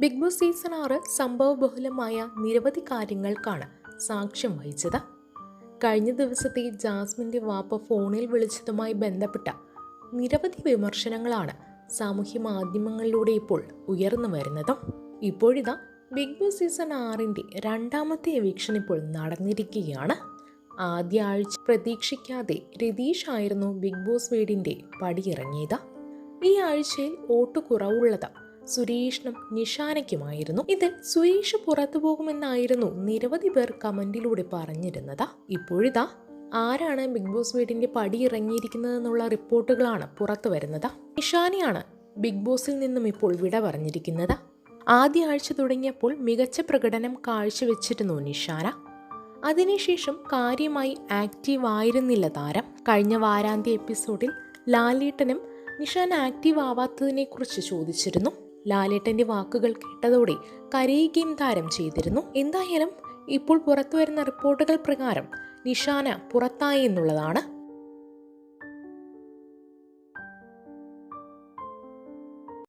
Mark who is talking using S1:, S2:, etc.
S1: Big boss season ആറ് സംഭവബഹുലമായ നിരവധി കാര്യങ്ങൾക്കാണ് സാക്ഷ്യം വഹിച്ചത്. കഴിഞ്ഞ ദിവസത്തെ ജാസ്മിന്റെ വാപ്പ ഫോണിൽ വിളിച്ചതുമായി ബന്ധപ്പെട്ട നിരവധി വിമർശനങ്ങളാണ് സാമൂഹ്യ മാധ്യമങ്ങളിലൂടെ ഇപ്പോൾ ഉയർന്നു വരുന്നത്. ഇപ്പോഴിതാ ബിഗ് ബോസ് സീസൺ ആറിന്റെ രണ്ടാമത്തെ എവിക്ഷൻ ഇപ്പോൾ നടന്നിരിക്കുകയാണ്. ആദ്യ ആഴ്ച പ്രതീക്ഷിക്കാതെ രതീഷ് ആയിരുന്നു ബിഗ് ബോസ് വീടിന്റെ പടിയിറങ്ങിയത്. ഈ ആഴ്ചയിൽ വോട്ട് കുറവുള്ളത് സുരേഷിനും നിഷാനയ്ക്കുമായിരുന്നു. ഇതിൽ സുരേഷ് പുറത്തു പോകുമെന്നായിരുന്നു നിരവധി പേർ കമന്റിലൂടെ പറഞ്ഞിരുന്നത്. ഇപ്പോഴിതാ ആരാണ് ബിഗ് ബോസ് വീടിന്റെ പടി ഇറങ്ങിയിരിക്കുന്നതെന്നുള്ള റിപ്പോർട്ടുകളാണ് പുറത്തു വരുന്നത്. നിഷാനയാണ് ബിഗ് ബോസിൽ നിന്നും ഇപ്പോൾ വിട പറഞ്ഞിരിക്കുന്നത്. ആദ്യ ആഴ്ച തുടങ്ങിയപ്പോൾ മികച്ച പ്രകടനം കാഴ്ചവെച്ചിരുന്നു നിഷാന. അതിനുശേഷം കാര്യമായി ആക്റ്റീവ് ആയിരുന്നില്ല താരം. കഴിഞ്ഞ വാരാന്ത്യ എപ്പിസോഡിൽ ലാലേട്ടനും നിഷാൻ ആക്റ്റീവ് ആവാത്തതിനെക്കുറിച്ച് ചോദിച്ചിരുന്നു. ലാലേട്ടന്റെ വാക്കുകൾ കേട്ടതോടെ കരയുകയും താരം ചെയ്തിരുന്നു. എന്തായാലും ഇപ്പോൾ പുറത്തു വരുന്ന റിപ്പോർട്ടുകൾ പ്രകാരം നിഷാന പുറത്തായി എന്നുള്ളതാണ്